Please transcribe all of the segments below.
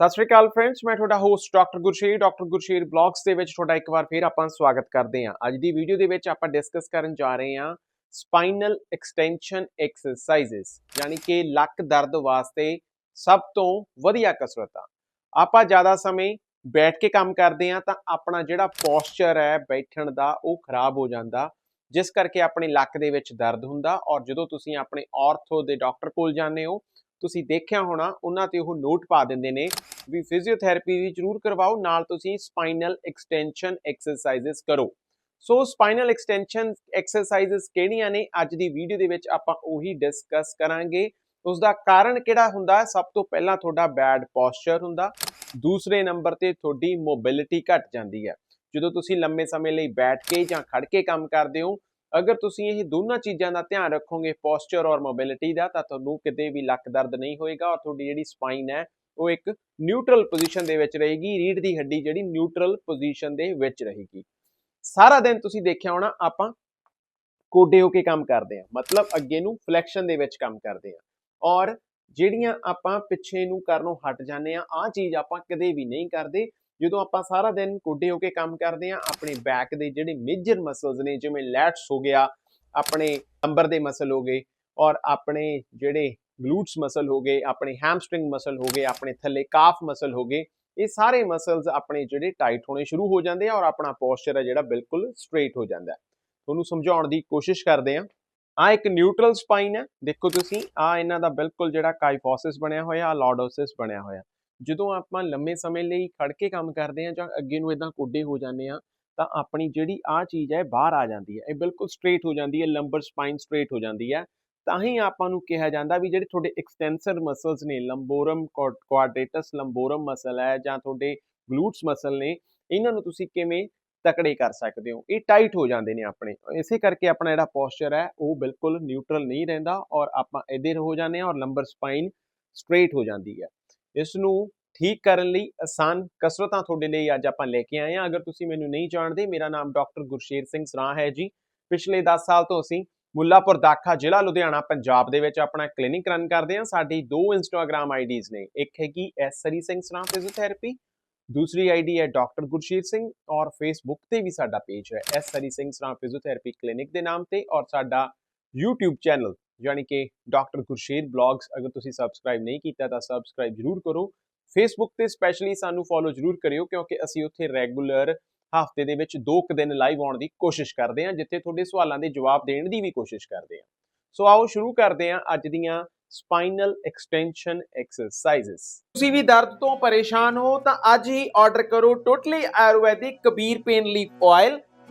ਸਤਿ ਸ਼੍ਰੀ ਅਕਾਲ ਫਰੈਂਡਸ ਮੈਂ ਤੁਹਾਡਾ host doctor Gursher doctor Gursher blogs ਦੇ ਵਿੱਚ ਤੁਹਾਡਾ ਇੱਕ ਵਾਰ ਫੇਰ ਆਪਾਂ ਸਵਾਗਤ ਕਰਦੇ ਹਾਂ। ਅੱਜ ਦੀ ਵੀਡੀਓ ਦੇ ਵਿੱਚ ਆਪਾਂ ਡਿਸਕਸ ਕਰਨ ਜਾ ਰਹੇ ਹਾਂ ਸਪਾਈਨਲ ਐਕਸਟੈਂਸ਼ਨ ਐਕਸਰਸਾਈਜ਼ਸ ਯਾਨੀ ਕਿ ਲੱਕ ਦਰਦ ਵਾਸਤੇ ਸਭ ਤੋਂ ਵਧੀਆ ਕਸਰਤਾਂ। ਆਪਾਂ ਜ਼ਿਆਦਾ ਸਮੇਂ ਬੈਠ ਕੇ ਕੰਮ ਕਰਦੇ ਹਾਂ ਤਾਂ ਆਪਣਾ ਜਿਹੜਾ ਪੋਸਚਰ ਹੈ ਬੈਠਣ ਦਾ ਉਹ ਖਰਾਬ ਹੋ ਜਾਂਦਾ, ਜਿਸ ਕਰਕੇ ਆਪਣੇ ਲੱਕ ਦੇ ਵਿੱਚ ਦਰਦ ਹੁੰਦਾ ਔਰ ਜਦੋਂ ਤੁਸੀਂ ਆਪਣੇ ਆਰਥੋ ਦੇ ਡਾਕਟਰ ਕੋਲ ਜਾਂਦੇ ਹੋ ਤੁਸੀਂ ਦੇਖਿਆ ਹੋਣਾ, ਉਹਨਾਂ ਤੇ ਉਹ ਨੋਟ ਪਾ ਦਿੰਦੇ ਨੇ ਵੀ ਫਿਜ਼ੀਓਥੈਰੇਪੀ ਵੀ ਜ਼ਰੂਰ ਕਰਵਾਓ, ਨਾਲ ਤੁਸੀਂ ਸਪਾਈਨਲ ਐਕਸਟੈਂਸ਼ਨ ਐਕਸਰਸਾਈਜ਼ਸ ਕਰੋ। ਸੋ ਸਪਾਈਨਲ ਐਕਸਟੈਂਸ਼ਨ ਐਕਸਰਸਾਈਜ਼ਸ ਕਿਹੜੀਆਂ ਨੇ? ਅੱਜ ਦੀ ਵੀਡੀਓ ਦੇ ਵਿੱਚ ਆਪਾਂ ਉਹੀ ਡਿਸਕਸ ਕਰਾਂਗੇ। ਉਸ ਦਾ ਕਾਰਨ ਕਿਹੜਾ ਹੁੰਦਾ? ਸਭ ਤੋਂ ਪਹਿਲਾਂ ਤੁਹਾਡਾ ਬੈਡ ਪੋਸਚਰ ਹੁੰਦਾ। ਦੂਸਰੇ ਨੰਬਰ ਤੇ ਤੁਹਾਡੀ ਮੋਬਿਲਿਟੀ ਘਟ ਜਾਂਦੀ ਹੈ। ਜਦੋਂ ਤੁਸੀਂ ਲੰਮੇ ਸਮੇਂ ਲਈ ਬੈਠ ਕੇ ਜਾਂ ਖੜ ਕੇ ਕੰਮ ਕਰਦੇ ਹੋ ਅਗਰ ਤੁਸੀਂ ਇਹ ਦੋਨਾਂ ਚੀਜ਼ਾਂ ਦਾ ਧਿਆਨ ਰੱਖੋਗੇ ਪੋਸਚਰ ਔਰ ਮੋਬਿਲਿਟੀ ਦਾ, ਤਾਂ ਤੁਹਾਨੂੰ ਕਿਤੇ ਵੀ ਲੱਕ ਦਰਦ ਨਹੀਂ ਹੋਏਗਾ ਔਰ ਤੁਹਾਡੀ ਜਿਹੜੀ ਸਪਾਈਨ ਹੈ, ਉਹ ਇੱਕ ਨਿਊਟਰਲ ਪੋਜੀਸ਼ਨ ਦੇ ਵਿੱਚ ਰਹੇਗੀ ਰੀੜ ਦੀ ਹੱਡੀ ਜਿਹੜੀ ਨਿਊਟਰਲ ਪੋਜੀਸ਼ਨ ਦੇ ਵਿੱਚ ਰਹੇਗੀ। ਸਾਰਾ ਦਿਨ ਤੁਸੀਂ ਦੇਖਿਆ ਹੋਣਾ, ਆਪਾਂ ਕੋਡੇ ਹੋ ਕੇ ਕੰਮ ਕਰਦੇ ਆ ਮਤਲਬ ਅੱਗੇ ਨੂੰ ਫਲੈਕਸ਼ਨ ਦੇ ਵਿੱਚ ਕੰਮ ਕਰਦੇ ਆ ਔਰ ਜਿਹੜੀਆਂ ਆਪਾਂ ਪਿੱਛੇ ਨੂੰ ਕਰਨੋਂ ਹਟ ਜਾਂਦੇ ਆ ਆ ਚੀਜ਼ ਆਪਾਂ ਕਦੇ ਵੀ ਨਹੀਂ ਕਰਦੇ ਜਦੋਂ ਆਪਾਂ ਸਾਰਾ ਦਿਨ ਕੋਡੇ ਹੋ ਕੇ ਕੰਮ ਕਰਦੇ ਆ ਆਪਣੇ ਬੈਕ ਦੇ ਜਿਹੜੇ ਮੇਜਰ ਮਸਲਸ ਨੇ, ਜਿਵੇਂ ਲੈਟਸ ਹੋ ਗਿਆ, ਆਪਣੇ ਅੰਬਰ ਦੇ ਮਸਲ ਹੋ ਗਏ ਔਰ ਆਪਣੇ ਜਿਹੜੇ ਗਲੂਟਸ ਮਸਲ ਹੋ ਗਏ, ਆਪਣੇ ਹੈਮਸਟ੍ਰਿੰਗ ਮਸਲ ਹੋ ਗਏ, ਆਪਣੇ ਥੱਲੇ ਕਾਫ ਮਸਲ ਹੋ ਗਏ, ਇਹ ਸਾਰੇ ਮਸਲਸ ਆਪਣੇ ਜਿਹੜੇ ਟਾਈਟ ਹੋਣੇ ਸ਼ੁਰੂ ਹੋ ਜਾਂਦੇ ਆ ਔਰ ਆਪਣਾ ਪੋਸਚਰ ਹੈ ਜਿਹੜਾ ਬਿਲਕੁਲ ਸਟ੍ਰੇਟ ਹੋ ਜਾਂਦਾ ਹੈ। ਤੁਹਾਨੂੰ ਸਮਝਾਉਣ ਦੀ ਕੋਸ਼ਿਸ਼ ਕਰਦੇ ਆ ਆ ਇੱਕ ਨਿਊਟਰਲ ਸਪਾਈਨ ਹੈ। ਦੇਖੋ ਤੁਸੀਂ ਆ ਇਹਨਾਂ ਦਾ ਬਿਲਕੁਲ ਜਿਹੜਾ ਕਾਈਫੋਸਿਸ ਬਣਿਆ ਹੋਇਆ ਆ ਲਾਰਡੋਸਿਸ ਬਣਿਆ ਹੋਇਆ। ਜਦੋਂ ਆਪਾਂ ਲੰਮੇ ਸਮੇਂ ਲਈ ਖੜ ਕੇ ਕੰਮ ਕਰਦੇ ਆ ਜਾਂ ਅੱਗੇ ਨੂੰ ਇਦਾਂ ਕੋਡੇ ਹੋ ਜਾਂਦੇ ਆ ਤਾਂ ਆਪਣੀ ਜਿਹੜੀ ਆ ਚੀਜ਼ ਹੈ ਬਾਹਰ ਆ ਜਾਂਦੀ ਹੈ। ਇਹ ਬਿਲਕੁਲ ਸਟ੍ਰੇਟ ਹੋ ਜਾਂਦੀ ਹੈ ਲੰਬਰ ਸਪਾਈਨ ਸਟ੍ਰੇਟ ਹੋ ਜਾਂਦੀ ਹੈ। ਤਾਂ ਹੀ ਆਪਾਂ ਨੂੰ ਕਿਹਾ ਜਾਂਦਾ ਵੀ ਜਿਹੜੇ ਤੁਹਾਡੇ ਐਕਸਟੈਂਸਰ ਮਸਲਸ ਨੇ ਲੰਬੋਰਮ ਕੁਆਡ੍ਰੇਟਸ ਲੰਬੋਰਮ ਮਸਲ ਹੈ ਜਾਂ ਤੁਹਾਡੇ ਗਲੂਟਸ ਮਸਲ ਨੇ, ਇਹਨਾਂ ਨੂੰ ਤੁਸੀਂ ਕਿਵੇਂ ਤਕੜੇ ਕਰ ਸਕਦੇ ਹੋ? ਇਹ ਟਾਈਟ ਹੋ ਜਾਂਦੇ ਨੇ ਆਪਣੇ। ਇਸੇ ਕਰਕੇ ਆਪਣਾ ਜਿਹੜਾ ਪੋਸਚਰ ਹੈ, ਉਹ ਬਿਲਕੁਲ ਨਿਊਟਰਲ ਨਹੀਂ ਰਹਿੰਦਾ ਔਰ ਆਪਾਂ ਇਧਰ ਹੋ ਜਾਂਦੇ ਹਾਂ ਔਰ ਲੰਬਰ ਸਪਾਈਨ ਸਟ੍ਰੇਟ ਹੋ ਜਾਂਦੀ ਹੈ। ਇਸ ਨੂੰ ਠੀਕ ਕਰਨ ਲਈ ਆਸਾਨ ਕਸਰਤਾਂ ਤੁਹਾਡੇ ਲਈ ਅੱਜ ਆਪਾਂ ਲੈ ਕੇ ਆਏ ਹਾਂ। ਅਗਰ ਤੁਸੀਂ ਮੈਨੂੰ ਨਹੀਂ ਜਾਣਦੇ, ਮੇਰਾ ਨਾਮ ਡਾਕਟਰ ਗੁਰਸ਼ੇਰ ਸਿੰਘ ਸਰਾਂ ਹੈ ਜੀ। ਪਿਛਲੇ 10 ਸਾਲ ਤੋਂ ਅਸੀਂ ਮੁੱਲਾਪੁਰ ਦਾਖਾ ਜ਼ਿਲ੍ਹਾ ਲੁਧਿਆਣਾ, ਪੰਜਾਬ ਦੇ ਵਿੱਚ ਆਪਣਾ ਕਲੀਨਿਕ ਰਨ ਕਰਦੇ ਹਾਂ। ਸਾਡੀ ਦੋ ਇੰਸਟਾਗ੍ਰam ਆਈਡੀਜ਼ ਨੇ, ਇੱਕ ਹੈਗੀ ਐਸ ਸਰੀ ਸਿੰਘ ਸਰਾਂ ਫਿਜ਼ੀਓਥੈਰੇਪੀ, ਦੂਸਰੀ ਆਈਡੀ ਹੈ ਡਾਕਟਰ ਗੁਰਸ਼ੀਰ ਸਿੰਘ ਔਰ ਫੇਸਬੁੱਕ ਤੇ ਵੀ ਸਾਡਾ ਪੇਜ ਹੈ ਐਸ ਸਰੀ ਸਿੰਘ ਸਰਾਂ ਫਿਜ਼ੀਓਥੈਰੇਪੀ ਕਲੀਨਿਕ ਦੇ ਨਾਮ ਤੇ ਔਰ ਸਾਡਾ YouTube ਚੈਨਲ ਯਾਨੀ ਕਿ ਡਾਕਟਰ ਗੁਰਸ਼ੀਰ ਬਲੌਗਸ ਅਗਰ ਤੁਸੀਂ ਸਬਸਕ੍ਰਾਈਬ ਨਹੀਂ ਕੀਤਾ ਤਾਂ ਸਬਸਕ੍ਰਾਈਬ ਜ਼ਰੂਰ ਕਰੋ। ਫੇਸਬੁੱਕ ਤੇ ਸਪੈਸ਼ਲੀ ਸਾਨੂੰ ਫੋਲੋ ਜ਼ਰੂਰ ਕਰਿਓ, ਕਿਉਂਕਿ ਅਸੀਂ ਉੱਥੇ ਰੈਗੂਲਰ ਹਫ਼ਤੇ ਦੇ ਵਿੱਚ ਦੋ ਕੁ ਦਿਨ ਲਾਈਵ ਆਉਣ ਦੀ ਕੋਸ਼ਿਸ਼ ਕਰਦੇ ਹਾਂ, ਜਿੱਥੇ ਤੁਹਾਡੇ ਸਵਾਲਾਂ ਦੇ ਜਵਾਬ ਦੇਣ ਦੀ ਵੀ ਕੋਸ਼ਿਸ਼ ਕਰਦੇ ਹਾਂ। ਸੋ ਆਓ ਸ਼ੁਰੂ ਕਰਦੇ ਹਾਂ ਅੱਜ ਦੀਆਂ ਸਪਾਈਨਲ ਐਕਸਟੈਂਸ਼ਨ ਐਕਸਰਸਾਈਜ਼ਸ ਤੁਸੀਂ ਵੀ ਦਰਦ ਤੋਂ ਪਰੇਸ਼ਾਨ ਹੋ ਤਾਂ ਅੱਜ ਹੀ ਆਰਡਰ ਕਰੋ totally Ayurvedic Kabir pain leaf oil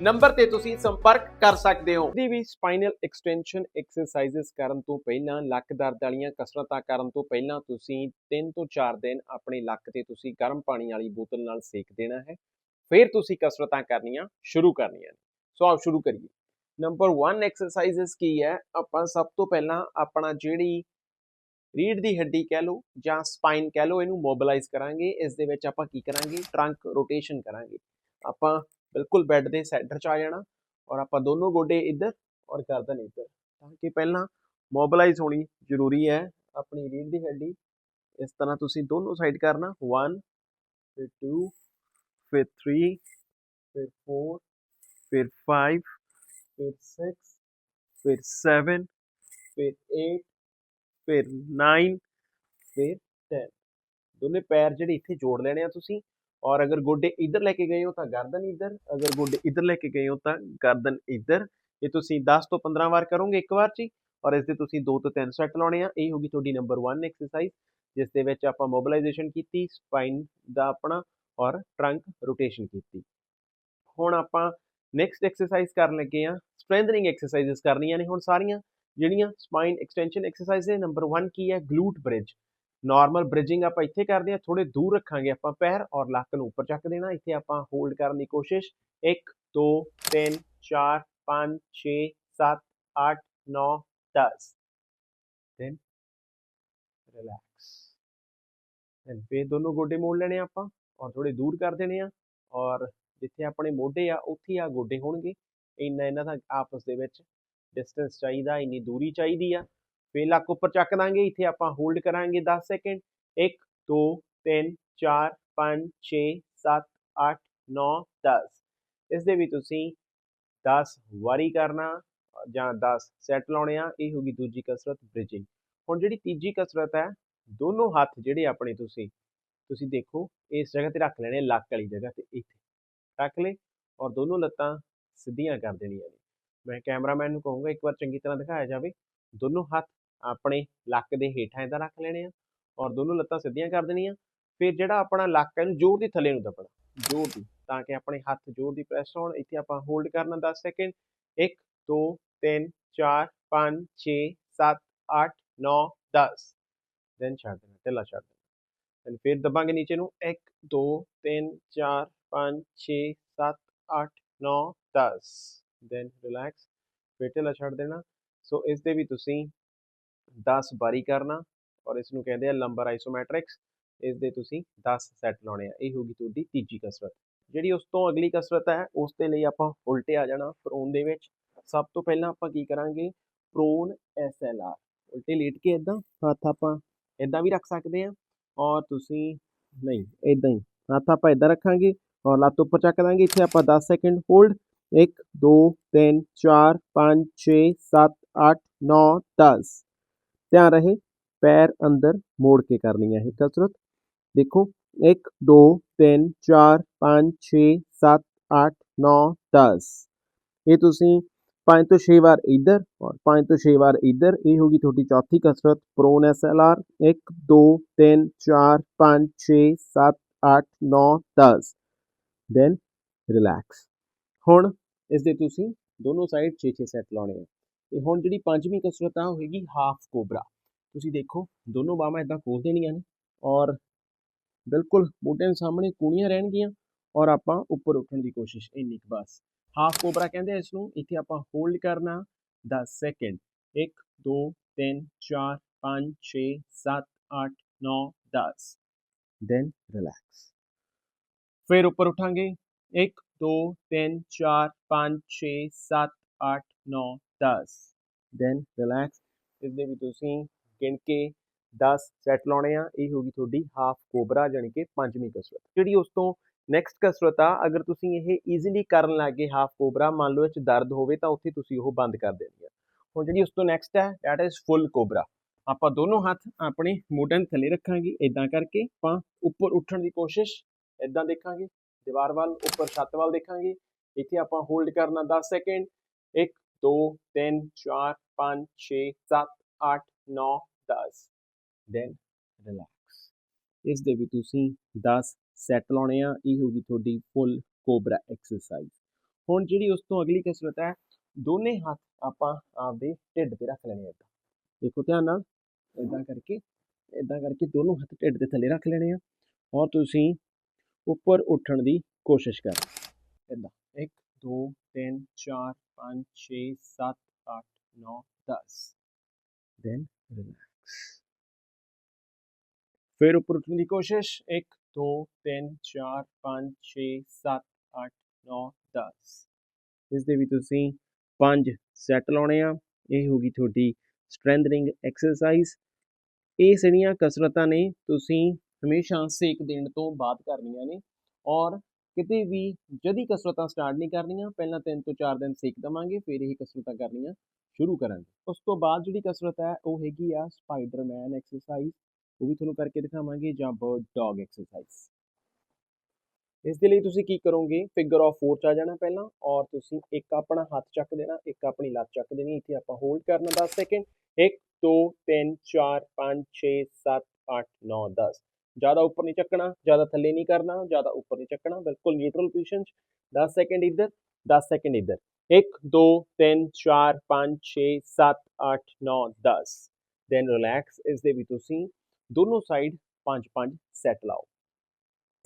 number ਤੇ ਤੁਸੀਂ ਸੰਪਰਕ ਕਰ ਸਕਦੇ ਹੋ। ਦੀ ਵੀ ਸਪਾਈਨਲ ਐਕਸਟੈਂਸ਼ਨ ਐਕਸਰਸਾਈਜ਼ਸ ਕਰਨ ਤੋਂ ਪਹਿਲਾਂ, ਲੱਕ ਦਰਦ ਵਾਲੀਆਂ ਕਸਰਤਾਂ ਕਰਨ ਤੋਂ ਪਹਿਲਾਂ ਤੁਸੀਂ 3 ਤੋਂ 4 ਦਿਨ ਆਪਣੇ ਲੱਕ ਤੇ ਤੁਸੀਂ ਗਰਮ ਪਾਣੀ ਵਾਲੀ ਬੋਤਲ ਨਾਲ ਸੇਕ ਦੇਣਾ ਹੈ। ਫਿਰ ਤੁਸੀਂ ਕਸਰਤਾਂ ਕਰਨੀਆਂ ਸ਼ੁਰੂ ਕਰਨੀਆਂ ਸੋ ਆਪ ਸ਼ੁਰੂ ਕਰੀਏ। ਨੰਬਰ 1 ਐਕਸਰਸਾਈਜ਼ਸ ਕੀ ਹੈ? ਆਪਾਂ ਸਭ ਤੋਂ ਪਹਿਲਾਂ ਆਪਣਾ ਜਿਹੜੀ ਰੀੜ ਦੀ ਹੱਡੀ ਕਹਿ ਲਓ ਜਾਂ ਸਪਾਈਨ ਕਹਿ ਲਓ, ਇਹਨੂੰ ਮੋਬਿਲਾਈਜ਼ ਕਰਾਂਗੇ। ਇਸ ਦੇ ਵਿੱਚ ਆਪਾਂ ਕੀ ਕਰਾਂਗੇ? ਟਰੰਕ ਰੋਟੇਸ਼ਨ ਕਰਾਂਗੇ। ਆਪਾਂ ਬਿਲਕੁਲ ਬੈੱਡ ਦੇ ਸੈਂਟਰ 'ਚ ਆ ਜਾਣਾ ਔਰ ਆਪਾਂ ਦੋਨੋਂ ਗੋਡੇ ਇੱਧਰ ਔਰ ਗਰਦਨ ਇੱਧਰ, ਤਾਂ ਕਿ ਪਹਿਲਾਂ ਮੋਬਿਲਾਈਜ਼ ਹੋਣੀ ਜ਼ਰੂਰੀ ਹੈ ਆਪਣੀ ਰੀੜ ਦੀ ਹੱਡੀ। ਇਸ ਤਰ੍ਹਾਂ ਤੁਸੀਂ ਦੋਨੋਂ ਸਾਈਡ ਕਰਨਾ 1 ਫਿਰ 2 ਫਿਰ 3 ਫਿਰ 4 ਫਿਰ 5 ਫਿਰ 6 ਫਿਰ 7 ਫਿਰ 8 ਫਿਰ 9 ਫਿਰ 10 ਦੋਨੇ ਪੈਰ ਜਿਹੜੇ ਇੱਥੇ ਜੋੜ ਲੈਣੇ ਆ ਤੁਸੀਂ। ਔਰ ਅਗਰ ਗੋਡੇ ਇੱਧਰ ਲੈ ਕੇ ਗਏ ਹੋ ਤਾਂ ਗਰਦਨ ਇੱਧਰ, ਅਗਰ ਗੋਡੇ ਇੱਧਰ ਲੈ ਕੇ ਗਏ ਹੋ ਤਾਂ ਗਰਦਨ ਇੱਧਰ। ਇਹ ਤੁਸੀਂ 10 ਤੋਂ 15 ਵਾਰ ਕਰੋਗੇ ਇੱਕ ਵਾਰ 'ਚ ਹੀ, ਔਰ ਇਸ ਦੇ ਤੁਸੀਂ 2 ਤੋਂ 3 ਸੈੱਟ ਲਾਉਣੇ ਆ। ਇਹ ਹੋਗੀ ਤੁਹਾਡੀ ਨੰਬਰ 1 ਐਕਸਰਸਾਈਜ਼ ਜਿਸ ਦੇ ਵਿੱਚ ਆਪਾਂ ਮੋਬਿਲਾਈਜੇਸ਼ਨ ਕੀਤੀ ਸਪਾਈਨ ਦਾ ਆਪਣਾ, ਔਰ ਟਰੰਕ ਰੋਟੇਸ਼ਨ ਕੀਤੀ। ਹੁਣ ਆਪਾਂ ਨੈਕਸਟ ਐਕਸਰਸਾਈਜ਼ ਕਰਨ ਲੱਗੇ ਆ। ਸਟਰੈਂਥਨਿੰਗ ਐਕਸਰਸਾਈਜ਼ਸ ਕਰਨੀਆਂ ਨੇ ਹੁਣ ਸਾਰੀਆਂ, ਜਿਹੜੀਆਂ ਸਪਾਈਨ ਐਕਸਟੈਂਸ਼ਨ ਐਕਸਰਸਾਈਜ਼ ਨੇ ਨੰਬਰ 1 ਕੀ ਹੈ? ਗਲੂਟ ਬ੍ਰਿਜ ਨਾਰਮਲ ਬ੍ਰਿਜਿੰਗ ਆਪਾਂ ਇੱਥੇ ਕਰਦੇ ਹਾਂ ਥੋੜੇ ਦੂਰ ਰੱਖਾਂਗੇ ਆਪਾਂ ਪੈਰ ਔਰ ਲੱਕ ਨੂੰ ਉੱਪਰ ਚੱਕ ਦੇਣਾ, ਇੱਥੇ ਆਪਾਂ ਹੋਲਡ ਕਰਨ ਦੀ ਕੋਸ਼ਿਸ਼ 1 2 3 4 5 6 7 8 9 10 then relax then ਫੇਰ ਦੋਨੋਂ ਗੋਡੇ ਮੋੜ ਲੈਣੇ ਆ ਆਪਾਂ ਔਰ ਥੋੜੇ ਦੂਰ ਕਰ ਦੇਣੇ ਆ ਔਰ ਜਿੱਥੇ ਆਪਣੇ ਮੋਢੇ ਆ, ਉੱਥੇ ਆ ਗੋਡੇ ਹੋਣਗੇ। ਇੰਨਾ ਇਹਨਾਂ ਦਾ ਆਪਸ ਦੇ ਵਿੱਚ ਡਿਸਟੈਂਸ ਚਾਹੀਦਾ, ਇੰਨੀ ਦੂਰੀ ਚਾਹੀਦੀ ਆ। ਫੇਰ ਲੱਕ ਉੱਪਰ ਚੱਕ ਦਾਂਗੇ, ਇੱਥੇ ਆਪਾਂ ਹੋਲਡ ਕਰਾਂਗੇ 10 ਸੈਕਿੰਡ 1 2 3 4 5 6 7 8 9 10 ਇਸ ਦੇ ਵੀ ਤੁਸੀਂ 10 ਵਾਰੀ ਕਰਨਾ ਜਾਂ 10 ਸੈੱਟ ਲਾਉਣੇ ਆ, ਇਹ ਹੋਗੀ ਦੂਜੀ ਕਸਰਤ ਬ੍ਰਿਜਿੰਗ ਹੁਣ ਜਿਹੜੀ ਤੀਜੀ ਕਸਰਤ ਹੈ, ਦੋਨੋਂ ਹੱਥ ਜਿਹੜੇ ਆਪਣੇ ਤੁਸੀਂ ਤੁਸੀਂ ਦੇਖੋ, ਇਸ ਜਗ੍ਹਾ ਤੇ ਰੱਖ ਲੈਣੇ ਲੱਕ ਵਾਲੀ ਜਗ੍ਹਾ ਤੇ ਇੱਥੇ। ਰੱਖ ਲੈ ਔਰ ਦੋਨੋਂ ਲੱਤਾਂ ਸਿੱਧੀਆਂ ਕਰ ਦੇਣੀਆਂ ਨੇ। ਮੈਂ ਕੈਮਰਾਮੈਨ ਨੂੰ ਕਹੂੰਗਾ, ਇੱਕ ਵਾਰ ਚੰਗੀ ਤਰ੍ਹਾਂ ਦਿਖਾਇਆ ਜਾਵੇ। ਦੋਨੋਂ ਹੱਥ ਆਪਣੇ ਲੱਕ ਦੇ ਹੇਠਾਂ ਇਹਦਾ ਰੱਖ ਲੈਣੇ ਆ ਔਰ ਦੋਨੋਂ ਲੱਤਾਂ ਸਿੱਧੀਆਂ ਕਰ ਦੇਣੀਆਂ। ਫਿਰ ਜਿਹੜਾ ਆਪਣਾ ਲੱਕ ਹੈ ਇਹਨੂੰ ਜ਼ੋਰ ਦੀ ਥੱਲੇ ਨੂੰ ਦੱਬਣਾ, ਜ਼ੋਰ ਦੀ, ਤਾਂ ਕਿ ਆਪਣੇ ਹੱਥ ਜ਼ੋਰ ਦੀ ਪ੍ਰੈਸ ਹੋਣ। ਇੱਥੇ ਆਪਾਂ ਹੋਲਡ ਕਰਨਾ 10 ਸੈਕਿੰਡ 1 2 3 4 5 6 7 8 9 10 ਦੈਨ ਛੱਡ ਦੇਣਾ, ਢਿੱਲਾ ਛੱਡ ਦੇਣਾ। ਦੈਨ ਫਿਰ ਦਬਾਂਗੇ ਨੀਚੇ ਨੂੰ। 1 2 3 4 5 6 7 8 9 10 ਦੈਨ ਰਿਲੈਕਸ ਫਿਰ ਢਿੱਲਾ ਛੱਡ ਦੇਣਾ। ਸੋ ਇਸ ਦੇ ਵੀ ਤੁਸੀਂ 10 ਵਾਰੀ ਕਰਨਾ ਔਰ ਇਸ ਨੂੰ ਕਹਿੰਦੇ ਆ ਲੰਬਰ ਆਈਸੋਮੈਟ੍ਰਿਕਸ ਇਸ ਦੇ ਤੁਸੀਂ 10 ਸੈੱਟ ਲਾਉਣੇ ਆ। ਇਹ ਹੋਗੀ ਤੁਹਾਡੀ ਤੀਜੀ ਕਸਰਤ। ਜਿਹੜੀ ਉਸ ਤੋਂ ਅਗਲੀ ਕਸਰਤ ਹੈ, ਉਸ ਦੇ ਲਈ ਆਪਾਂ ਉਲਟੇ ਆ ਜਾਣਾ ਪ੍ਰੋਨ ਦੇ ਵਿੱਚ। ਸਭ ਤੋਂ ਪਹਿਲਾਂ ਆਪਾਂ ਕੀ ਕਰਾਂਗੇ? Prone S L R. ਉਲਟੇ ਲੇਟ ਕੇ ਇਦਾਂ ਹੱਥ ਆਪਾਂ ਇਦਾਂ ਵੀ ਰੱਖ ਸਕਦੇ ਆ ਔਰ ਤੁਸੀਂ ਨਹੀਂ ਇਦਾਂ ਹੀ ਹੱਥ ਆਪਾਂ ਇਦਾਂ ਰੱਖਾਂਗੇ ਔਰ ਲੱਤ ਉੱਪਰ ਚੱਕ ਦਾਂਗੇ। ਇੱਥੇ ਆਪਾਂ 10 ਸੈਕਿੰਡ ਹੋਲਡ। 1 2 3 4 5 6 7 8 9 10 ਧਿਆਨ ਰਹੇ ਪੈਰ ਅੰਦਰ ਮੋੜ ਕੇ ਕਰਨੀ ਹੈ ਇਹ ਕਸਰਤ ਦੇਖੋ 1 2 3 4 5 6 7 8 9 10 ਇਹ ਤੁਸੀਂ 5 ਤੋਂ 6 ਵਾਰ ਇੱਧਰ ਔਰ 5 ਤੋਂ 6 ਵਾਰ ਇੱਧਰ ਇਹ ਹੋਗੀ ਤੁਹਾਡੀ ਚੌਥੀ ਕਸਰਤ ਪ੍ਰੋਨ ਐਸਐਲਆਰ 1 2 3 4 5 6 7 8 9 10 ਦੈਨ ਰਿਲੈਕਸ ਹੁਣ ਇਸ ਦੇ ਤੁਸੀਂ ਦੋਨੋਂ ਸਾਈਡ 6-6 ਸੈੱਟ ਲਾਉਣੇ ਆ ਤੇ ਹੁਣ ਜਿਹੜੀ ਪੰਜਵੀਂ ਕਸਰਤ ਆ ਉਹ ਹੈਗੀ ਹਾਫ ਕੋਬਰਾ ਤੁਸੀਂ ਦੇਖੋ, ਦੋਨੋਂ ਬਾਹਾਂ ਇਦਾਂ ਖੋਲ ਦੇਣੀਆਂ ਨੇ ਔਰ ਬਿਲਕੁਲ ਮੋਢਿਆਂ ਦੇ ਸਾਹਮਣੇ ਕੂਣੀਆਂ ਰਹਿਣਗੀਆਂ ਔਰ ਆਪਾਂ ਉੱਪਰ ਉੱਠਣ ਦੀ ਕੋਸ਼ਿਸ਼ ਇੰਨੀ ਕੁ ਬਸ। ਹਾਫ ਕੋਬਰਾ ਕਹਿੰਦੇ ਆ ਇਸ ਨੂੰ ਇੱਥੇ ਆਪਾਂ ਹੋਲਡ ਕਰਨਾ 10 ਸੈਕਿੰਡ 1 2 3 4 5 6 7 8 9 10 ਦੈਨ ਰਿਲੈਕਸ ਫਿਰ ਉੱਪਰ ਉਠਾਂਗੇ। 1 2 3 4 5 6 7 8 9 10 ਦੈਨ ਰਿਲੈਕਸ ਇਸ ਦੇ ਵੀ ਤੁਸੀਂ ਗਿਣ ਕੇ 10 ਸੈੱਟ ਲਾਉਣੇ ਆ, ਇਹ ਹੋਗੀ ਤੁਹਾਡੀ ਹਾਫ ਕੋਬਰਾ ਜਾਨੀ ਕਿ ਪੰਜਵੀਂ ਕਸਰਤ। ਜਿਹੜੀ ਉਸ ਤੋਂ ਨੈਕਸਟ ਕਸਰਤ ਆ, ਅਗਰ ਤੁਸੀਂ ਇਹ ਈਜ਼ੀਲੀ ਕਰਨ ਲੱਗੇ ਹਾਫ ਕੋਬਰਾ ਮੰਨ ਲਓ ਇਹ ਚ ਦਰਦ ਹੋਵੇ ਤਾਂ ਉੱਥੇ ਤੁਸੀਂ ਉਹ ਬੰਦ ਕਰ ਦੇਣੀ ਆ। ਹੁਣ ਜਿਹੜੀ ਉਸ ਤੋਂ ਨੈਕਸਟ ਹੈ ਦੈਟ ਇਜ਼ ਫੁੱਲ ਕੋਬਰਾ ਆਪਾਂ ਦੋਨੋਂ ਹੱਥ ਆਪਣੇ ਮੋਢਿਆਂ ਦੇ ਥੱਲੇ ਰੱਖਾਂਗੇ ਇਦਾਂ ਕਰਕੇ ਆਪਾਂ ਉੱਪਰ ਉੱਠਣ ਦੀ ਕੋਸ਼ਿਸ਼ ਇਦਾਂ ਦੇਖਾਂਗੇ, ਦੀਵਾਰ ਵੱਲ, ਉੱਪਰ ਛੱਤ ਵੱਲ ਦੇਖਾਂਗੇ। ਇੱਥੇ ਆਪਾਂ ਹੋਲਡ ਕਰਨਾ 10 ਸੈਕਿੰਡ 1 2 3 4 5 6 7 8 9 10 ਦੈਨ ਰਿਲੈਕਸ ਇਸ ਦੇ ਵੀ ਤੁਸੀਂ 10 ਸੈੱਟ ਲਾਉਣੇ ਆ। ਇਹ ਹੋਗੀ ਤੁਹਾਡੀ ਫੁੱਲ ਕੋਬਰਾ ਐਕਸਰਸਾਈਜ਼ ਹੁਣ ਜਿਹੜੀ ਉਸ ਤੋਂ ਅਗਲੀ ਕਸਰਤ ਹੈ, ਦੋਨੇ ਹੱਥ ਆਪਾਂ ਆਪਦੇ ਢਿੱਡ ਤੇ ਰੱਖ ਲੈਣੇ ਆ ਦੇਖੋ ਧਿਆਨ ਨਾਲ ਇਦਾਂ ਕਰਕੇ ਇਦਾਂ ਕਰਕੇ ਦੋਨੋਂ ਹੱਥ ਢਿੱਡ ਦੇ ਥੱਲੇ ਰੱਖ ਲੈਣੇ ਆ। ਔਰ ਤੁਸੀਂ ਉੱਪਰ ਉੱਠਣ ਦੀ ਕੋਸ਼ਿਸ਼ ਕਰ। ਇਦਾਂ 1 2 3 4 5 6 7 8 9 10 ਦੈਨ ਰਿਲੈਕਸ ਫਿਰ ਉੱਪਰ ਉੱਠਣ ਦੀ ਕੋਸ਼ਿਸ਼। 1 2 3 4 5 6 7 8 9 10 ਇਸ ਦੇ ਵੀ ਤੁਸੀਂ ਪੰਜ ਸੈੱਟ ਲਾਉਣੇ ਆ। ਇਹ ਹੋਗੀ ਤੁਹਾਡੀ ਸਟਰੈਂਥਨਿੰਗ ਐਕਸਰਸਾਈਜ਼ ਇਹ ਜਿਹੜੀਆਂ ਕਸਰਤਾਂ ਨੇ, ਤੁਸੀਂ ਹਮੇਸ਼ਾ ਸੇਕ ਦੇਣ ਤੋਂ ਬਾਅਦ ਕਰਨੀਆਂ ਨੇ। ਔਰ ਕਿਤੇ ਵੀ ਜਦੀ ਕਸਰਤਾਂ ਸਟਾਰਟ ਨਹੀਂ ਕਰਨੀਆਂ, ਪਹਿਲਾਂ 3 ਤੋਂ 4 ਦਿਨ ਸੇਕ ਦਵਾਂਗੇ, ਫਿਰ ਇਹ ਕਸਰਤਾਂ ਕਰਨੀਆਂ ਸ਼ੁਰੂ ਕਰਾਂਗੇ। ਉਸ ਤੋਂ ਬਾਅਦ ਜਿਹੜੀ ਕਸਰਤ ਹੈ, ਉਹ ਹੈਗੀ ਆ ਸਪਾਈਡਰਮੈਨ ਐਕਸਰਸਾਈਜ਼ ਉਹ ਵੀ ਤੁਹਾਨੂੰ ਕਰਕੇ ਦਿਖਾਵਾਂਗੇ, ਜਾਂ ਬਰਡ ਡੌਗ ਐਕਸਰਸਾਈਜ਼ ਇਸ ਦੇ ਲਈ ਤੁਸੀਂ ਕੀ ਕਰੋਗੇ ਫਿਗਰ ਆਫ 4 ਚ ਆ ਜਾਣਾ ਪਹਿਲਾਂ, ਔਰ ਤੁਸੀਂ ਇੱਕ ਆਪਣਾ ਹੱਥ ਚੱਕ ਦੇਣਾ, ਇੱਕ ਆਪਣੀ ਲੱਤ ਚੱਕ ਦੇਣੀ, ਇੱਥੇ ਆਪਾਂ ਹੋਲਡ ਕਰਨਾ 10 ਸੈਕਿੰਡ 1 2 3 4 5 6 7 8 9 10 ਜ਼ਿਆਦਾ ਉੱਪਰ ਨਹੀਂ ਚੱਕਣਾ, ਜ਼ਿਆਦਾ ਥੱਲੇ ਨਹੀਂ ਕਰਨਾ, ਜ਼ਿਆਦਾ ਉੱਪਰ ਨਹੀਂ ਚੱਕਣਾ, ਬਿਲਕੁਲ ਨਿਊਟਰਲ ਪੋਜੀਸ਼ਨ 10 ਸੈਕਿੰਡ ਇੱਧਰ 10 ਸੈਕਿੰਡ ਇੱਧਰ। 1 2 3 4 5 6 7 8 9 10 ਦੈਨ ਰਿਲੈਕਸ ਇਸ ਦੇ ਵੀ ਤੁਸੀਂ ਦੋਨੋਂ ਸਾਈਡ 5-5 ਸੈੱਟ ਲਾਓ।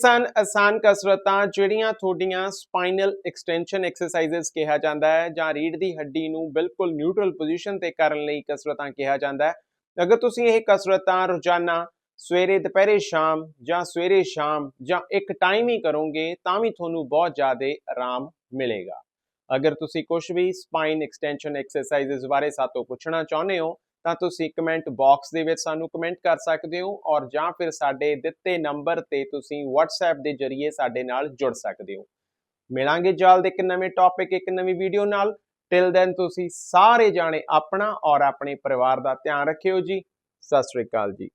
ਸਨ ਆਸਾਨ ਕਸਰਤਾਂ ਜਿਹੜੀਆਂ ਤੁਹਾਡੀਆਂ ਸਪਾਈਨਲ ਐਕਸਟੈਂਸ਼ਨ ਐਕਸਰਸਾਈਜ਼ਸ ਕਿਹਾ ਜਾਂਦਾ ਹੈ ਜਾਂ ਰੀੜ ਦੀ ਹੱਡੀ ਨੂੰ ਬਿਲਕੁਲ ਨਿਊਟਰਲ ਪੋਜੀਸ਼ਨ ਤੇ ਕਰਨ ਲਈ ਕਸਰਤਾਂ ਕਿਹਾ ਜਾਂਦਾ ਹੈ। ਅਗਰ ਤੁਸੀਂ ਇਹ ਕਸਰਤਾਂ ਰੋਜ਼ਾਨਾ ਸਵੇਰੇ, ਦੁਪਹਿਰੇ, ਸ਼ਾਮ ਜਾਂ ਸਵੇਰੇ, ਸ਼ਾਮ ਜਾਂ ਇੱਕ ਟਾਈਮ ਹੀ ਕਰੋਗੇ ਤਾਂ ਵੀ ਤੁਹਾਨੂੰ ਬਹੁਤ ਜ਼ਿਆਦਾ ਆਰਾਮ ਮਿਲੇਗਾ। ਅਗਰ ਤੁਸੀਂ ਕੁਝ ਵੀ ਸਪਾਈਨ ਐਕਸਟੈਂਸ਼ਨ ਐਕਸਰਸਾਈਜ਼ਸ ਬਾਰੇ ਸਾਤੋਂ ਪੁੱਛਣਾ ਚਾਹੁੰਦੇ ਹੋ, ਤਾਂ ਤੁਸੀਂ ਕਮੈਂਟ ਬਾਕਸ ਦੇ ਵਿੱਚ ਸਾਨੂੰ ਕਮੈਂਟ ਕਰ ਸਕਦੇ ਹੋ ਔਰ ਜਾਂ ਫਿਰ ਸਾਡੇ ਦਿੱਤੇ ਨੰਬਰ ਤੇ ਤੁਸੀਂ WhatsApp ਦੇ ਜ਼ਰੀਏ ਸਾਡੇ ਨਾਲ ਜੁੜ ਸਕਦੇ ਹੋ। ਮਿਲਾਂਗੇ ਜਲਦ ਇੱਕ ਨਵੇਂ ਟੌਪਿਕ ਇੱਕ ਨਵੀਂ ਵੀਡੀਓ ਨਾਲ। ਟਿਲ ਦੈਨ ਤੁਸੀਂ ਸਾਰੇ ਜਾਣੇ ਆਪਣਾ ਔਰ ਆਪਣੇ ਪਰਿਵਾਰ ਦਾ ਧਿਆਨ ਰੱਖਿਓ ਜੀ। ਸਤਿ ਸ੍ਰੀ ਅਕਾਲ ਜੀ।